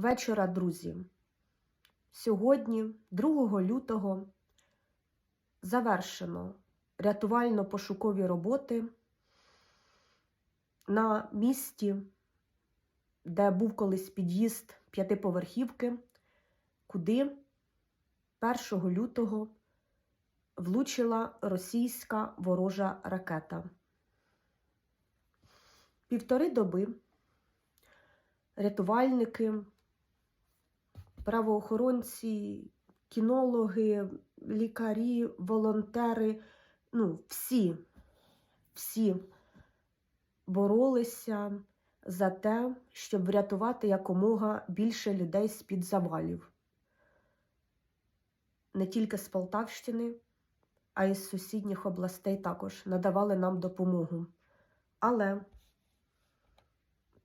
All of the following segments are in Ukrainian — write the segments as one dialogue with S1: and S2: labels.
S1: вечора, друзі. Сьогодні, 2 лютого, завершено рятувально-пошукові роботи на місці, де був колись під'їзд п'ятиповерхівки, куди 1 лютого влучила російська ворожа ракета. Півтори доби рятувальники, правоохоронці, кінологи, лікарі, волонтери, ну, всі, всі боролися за те, щоб врятувати якомога більше людей з-під завалів. Не тільки з Полтавщини, а й з сусідніх областей також надавали нам допомогу. Але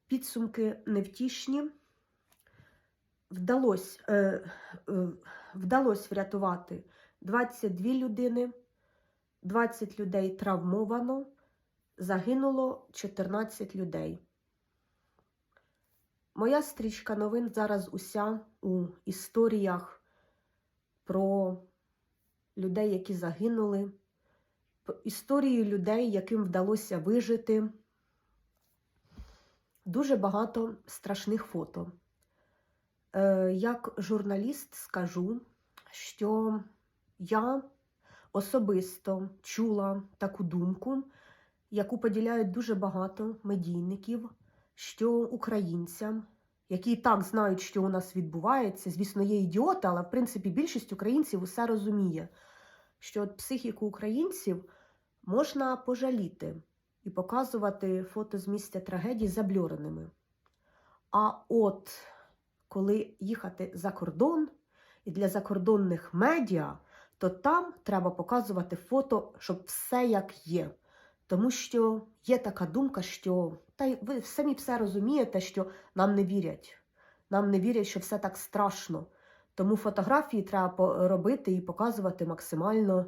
S1: підсумки невтішні. Вдалося, е, е, врятувати 22 людини, 20 людей травмовано, загинуло 14 людей. Моя стрічка новин зараз уся у історіях про людей, які загинули, історії людей, яким вдалося вижити. Дуже багато страшних фото. Е, Як журналіст скажу, що я особисто чула таку думку, яку поділяють дуже багато медійників, що українцям, які і так знають, що у нас відбувається, звісно, є ідіоти, але в принципі більшість українців усе розуміє, що от психіку українців можна пожаліти і показувати фото з місця трагедії забльореними. А от коли їхати за кордон і для закордонних медіа, то там треба показувати фото, щоб все як є. Тому що є така думка, що та ви самі все розумієте, що нам не вірять. Нам не вірять, що все так страшно. Тому фотографії треба робити і показувати максимально,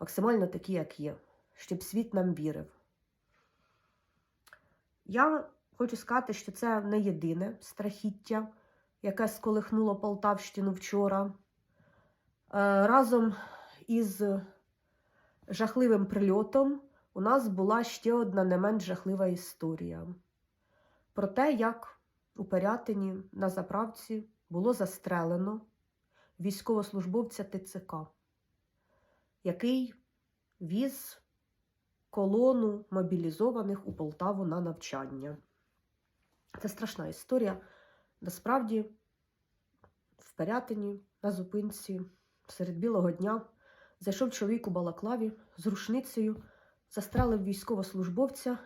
S1: максимально такі, як є, щоб світ нам вірив. Я хочу сказати, що це не єдине страхіття, яке сколихнуло Полтавщину вчора. Е, Разом із жахливим прильотом у нас була ще одна не менш жахлива історія про те, як у Пирятині на заправці було застрелено військовослужбовця ТЦК, який віз колону мобілізованих у Полтаву на навчання. Це страшна історія. Насправді, в Пирятині, на зупинці, серед білого дня, зайшов чоловік у балаклаві з рушницею, застрелив військовослужбовця,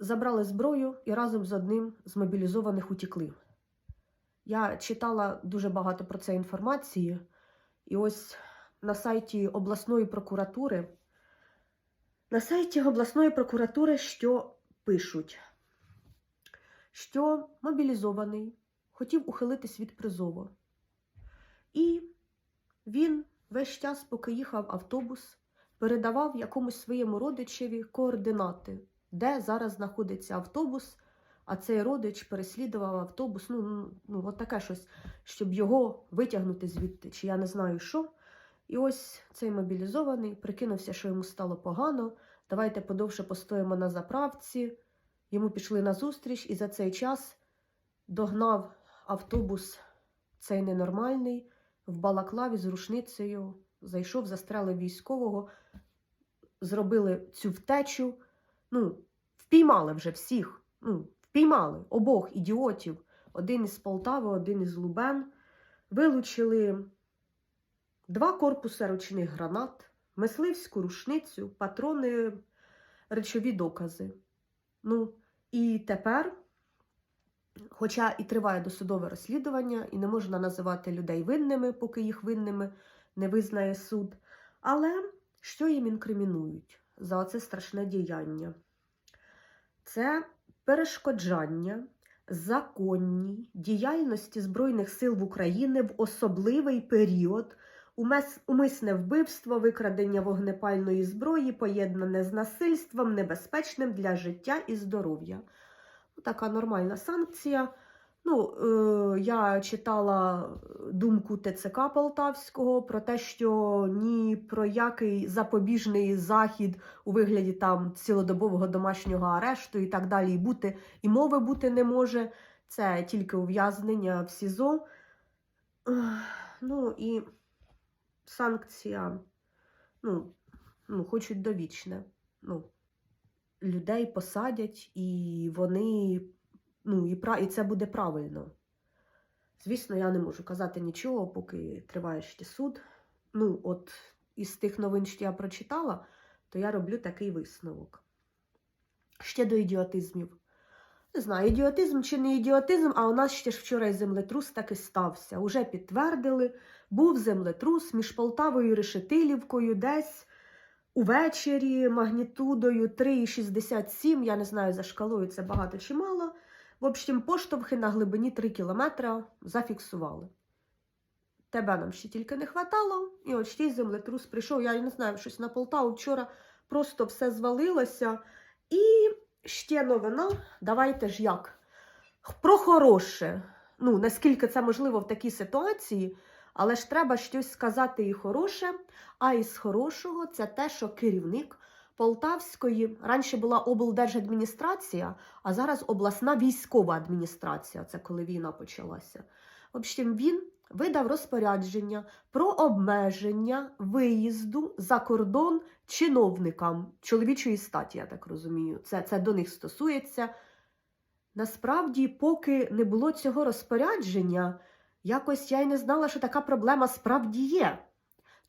S1: забрали зброю і разом з одним з мобілізованих утікли. Я читала дуже багато про це інформації, і ось на сайті обласної прокуратури. На сайті обласної прокуратури що пишуть, що мобілізований хотів ухилитись від призову. І він весь час, поки їхав автобус, передавав якомусь своєму родичеві координати, де зараз знаходиться автобус, а цей родич переслідував автобус. Ну, ну, от таке щось, щоб його витягнути звідти, чи я не знаю що. І ось цей мобілізований прикинувся, що йому стало погано. Давайте подовше постоїмо на заправці. Йому пішли на зустріч, і за цей час догнав автобус цей ненормальний в балаклаві з рушницею, зайшов, застрелив військового, зробили цю втечу. Ну, впіймали вже всіх. Ну, впіймали обох ідіотів. Один із Полтави, один із Лубен. Вилучили два корпуси ручних гранат, мисливську рушницю, патрони, речові докази. Ну, і тепер, хоча і триває досудове розслідування, і не можна називати людей винними, поки їх винними не визнає суд. Але що їм інкримінують за оце страшне діяння? Це перешкоджання законній діяльності Збройних сил в Україні в особливий період. Умисне вбивство, викрадення вогнепальної зброї, поєднане з насильством, небезпечним для життя і здоров'я. Ну, Така нормальна санкція. Ну, я читала думку ТЦК Полтавського про те, що ні про який запобіжний захід у вигляді там цілодобового домашнього арешту і так далі, бути і мови бути не може. Це тільки ув'язнення в СІЗО. Ну і санкція, ну, ну, хочуть довічне. Ну, людей посадять, і вони, ну, і, і це буде правильно. Звісно, я не можу казати нічого, поки триває ще суд. Ну, от із тих новин, що я прочитала, то я роблю такий висновок. Ще до ідіотизмів. Не знаю, ідіотизм чи не ідіотизм, а у нас ще ж вчора землетрус таки стався. Уже підтвердили, був землетрус між Полтавою і Решетилівкою десь увечері магнітудою 3,67. Я не знаю, за шкалою це багато чи мало. В общем, поштовхи на глибині 3 кілометра зафіксували. Тебе нам ще тільки не хватало, і от ще й землетрус прийшов. Я не знаю, щось на Полтаву вчора просто все звалилося. І ще новина. Давайте ж як? Про хороше. Ну, наскільки це можливо в такій ситуації, але ж треба щось сказати і хороше. А із хорошого це те, що керівник Полтавської раніше була облдержадміністрація, а зараз обласна військова адміністрація. Це коли війна почалася. В общем, він видав розпорядження про обмеження виїзду за кордон чиновникам чоловічої статі, я так розумію. Це, це до них стосується. Насправді, поки не було цього розпорядження, якось я й не знала, що така проблема справді є.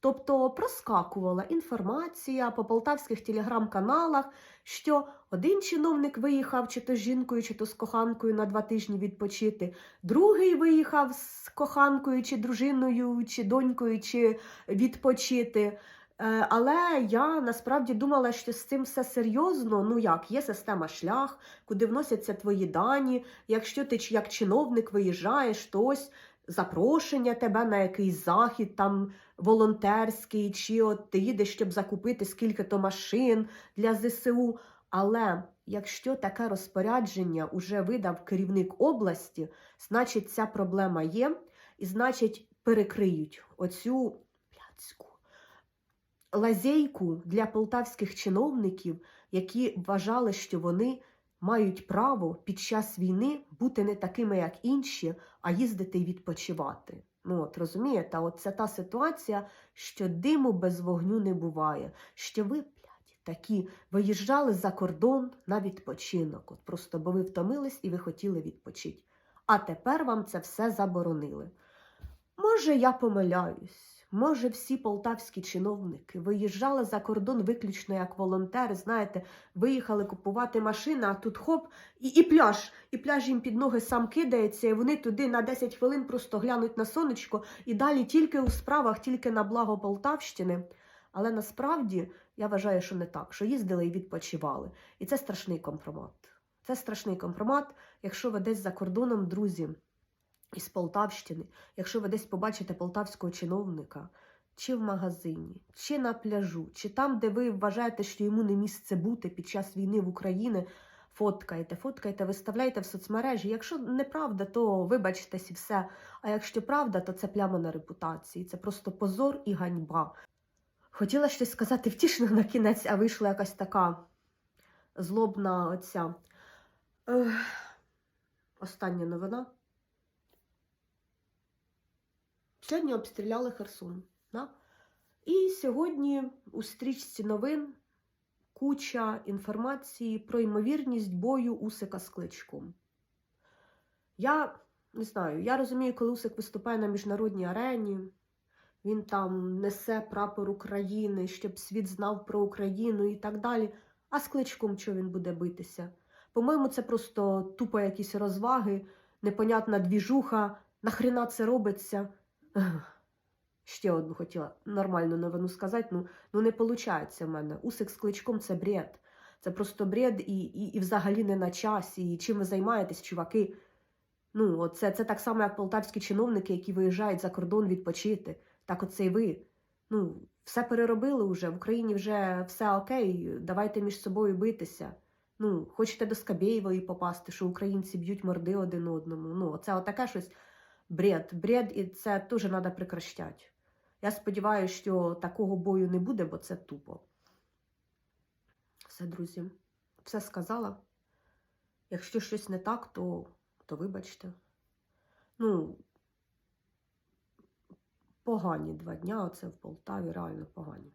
S1: Тобто проскакувала інформація по полтавських телеграм-каналах, що один чиновник виїхав чи то з жінкою, чи то з коханкою на два тижні відпочити, другий виїхав з коханкою, чи дружиною, чи донькою, чи відпочити. Е, Але я насправді думала, що з цим все серйозно. Ну як, є система шлях, куди вносяться твої дані. Якщо ти як чиновник виїжджаєш, то ось запрошення тебе на якийсь захід там волонтерський, чи от ти їдеш, щоб закупити скільки-то машин для ЗСУ. Але якщо таке розпорядження уже видав керівник області, значить ця проблема є, і значить перекриють оцю блядську лазейку для полтавських чиновників, які вважали, що вони мають право під час війни бути не такими, як інші, а їздити і відпочивати. Ну, от розумієте, от це та ситуація, що диму без вогню не буває. Що ви, блядь, такі виїжджали за кордон на відпочинок, от просто бо ви втомились і ви хотіли відпочити. А тепер вам це все заборонили. Може, я помиляюсь. Може, всі полтавські чиновники виїжджали за кордон виключно як волонтери, знаєте, виїхали купувати машини, а тут хоп, і, і пляж. І пляж їм під ноги сам кидається, і вони туди на 10 хвилин просто глянуть на сонечко і далі тільки у справах, тільки на благо Полтавщини. Але насправді я вважаю, що не так, що їздили і відпочивали. І це страшний компромат. Це страшний компромат, якщо ви десь за кордоном, друзі, із Полтавщини, якщо ви десь побачите полтавського чиновника, чи в магазині, чи на пляжу, чи там, де ви вважаєте, що йому не місце бути під час війни в Україні, фоткайте, фоткайте, виставляйте в соцмережі. Якщо неправда, то вибачтесь і все. А якщо правда, то це пляма на репутації. Це просто позор і ганьба. Хотіла щось сказати втішно на кінець, а вийшла якась така злобна оця. Остання новина. Сьогодні обстріляли Херсон. Да? І сьогодні у стрічці новин куча інформації про ймовірність бою Усика з кличком. Я не знаю, я розумію, коли Усик виступає на міжнародній арені, він там несе прапор України, щоб світ знав про Україну і так далі. А з кличком що він буде битися? По-моєму, це просто тупо якісь розваги, непонятна двіжуха. Нахрена це робиться? Ще одну хотіла нормальну новину сказати. Ну, ну не виходить в мене. Усик з кличком це бред. Це просто бред і, і, і взагалі не на часі. І чим ви займаєтесь, чуваки? Ну, оце, це так само, як полтавські чиновники, які виїжджають за кордон відпочити. Так оце і ви. Ну, все переробили вже, в Україні вже все окей, давайте між собою битися. Ну, хочете до Скабєєвої попасти, що українці б'ють морди один одному. Ну, це отаке щось бред. Бред, і це теж треба прекращати. Я сподіваюся, що такого бою не буде, бо це тупо. Все, друзі, все сказала. Якщо щось не так, то, то вибачте. Ну, погані два дня, оце в Полтаві, реально погані.